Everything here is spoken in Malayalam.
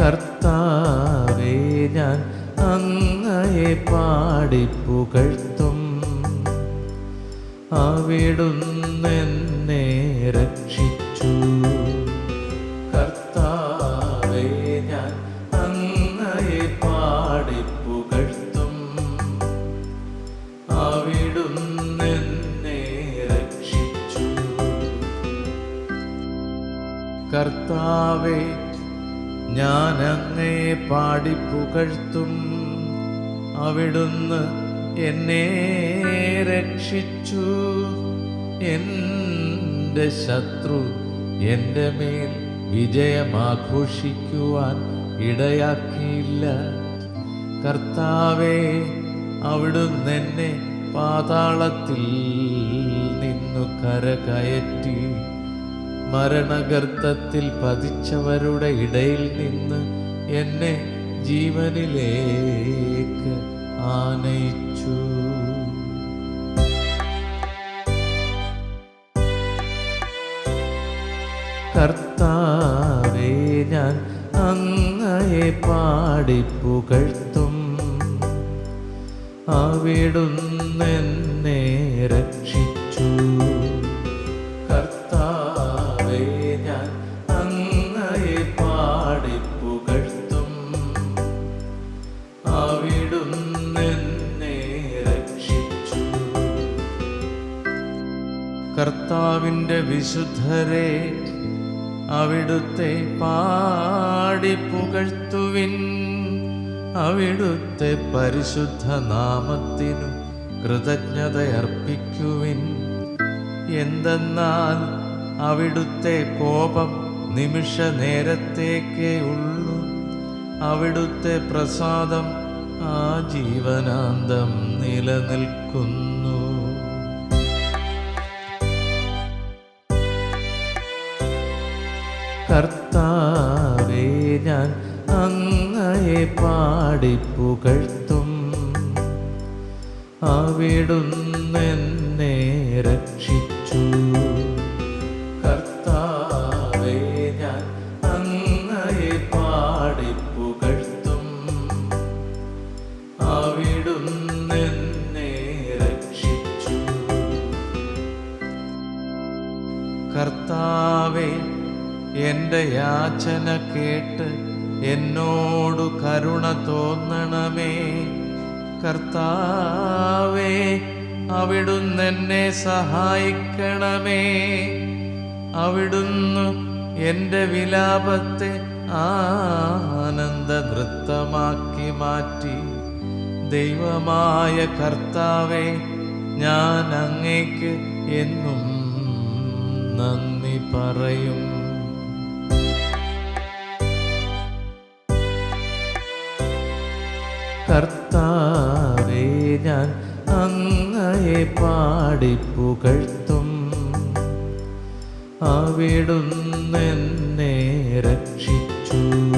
കർത്താവേ ഞാൻ അങ്ങയെ പാടിപ്പുകഴ്ത്തും. അവിടുന്നെന്നെ രക്ഷിച്ചു. കർത്താവേ ഞാൻ അങ്ങയെ പാടിപ്പുകഴ്ത്തും. അവിടുന്നെന്നെ രക്ഷിച്ചു. കർത്താവേ ഞാൻ അങ്ങയെ പാടിപ്പുകഴ്ത്തും. അവിടുന്ന് എന്നെ രക്ഷിച്ചു. എന്റെ ശത്രു എന്റെ മേൽ വിജയമാഘോഷിക്കുവാൻ ഇടയാക്കിയില്ല. കർത്താവേ അവിടുന്ന് എന്നെ പാതാളത്തിൽ നിന്നു കരകയറ്റി. മരണഗർത്തത്തിൽ പതിച്ചവരുടെ ഇടയിൽ നിന്ന് എന്നെ ജീവനിലേക്ക് ആനയിച്ചു. കർത്താവേ ഞാൻ അങ്ങയെ പാടിപ്പുകഴ്ത്തും. അവിടുന്നെന്നെ കർത്താവിന്റെ വിശുദ്ധരെ അവിടുത്തെ പാടി പുകഴ്ത്തുവിൻ. അവിടുത്തെ പരിശുദ്ധ നാമത്തിനു കൃതജ്ഞതയർപ്പിക്കുവിൻ. എന്തെന്നാൽ അവിടുത്തെ കോപം നിമിഷ നേരത്തേക്കേ ഉള്ളൂ. അവിടുത്തെ പ്രസാദം ആ ജീവനാന്തം നിലനിൽക്കുന്നു. കർത്താവേ ഞാൻ അങ്ങയെ പാടിപ്പുകഴ്ത്തും. അവിടുന്നെന്നെ രക്ഷിച്ചു. എന്റെ യാചന കേട്ട് എന്നോടു കരുണ തോന്നണമേ. കർത്താവേ അവിടുന്ന് എന്നെ സഹായിക്കണമേ. അവിടുന്ന് എന്റെ വിലാപത്തെ ആനന്ദ നൃത്തമാക്കി മാറ്റി. ദൈവമായ കർത്താവേ ഞാൻ അങ്ങേക്ക് എന്നും നന്ദി പറയും കർത്താവേ ഞാൻ അങ്ങയെ പാടിപ്പുകഴ്ത്തും. അവിടുന്നെന്നെ രക്ഷിച്ചു.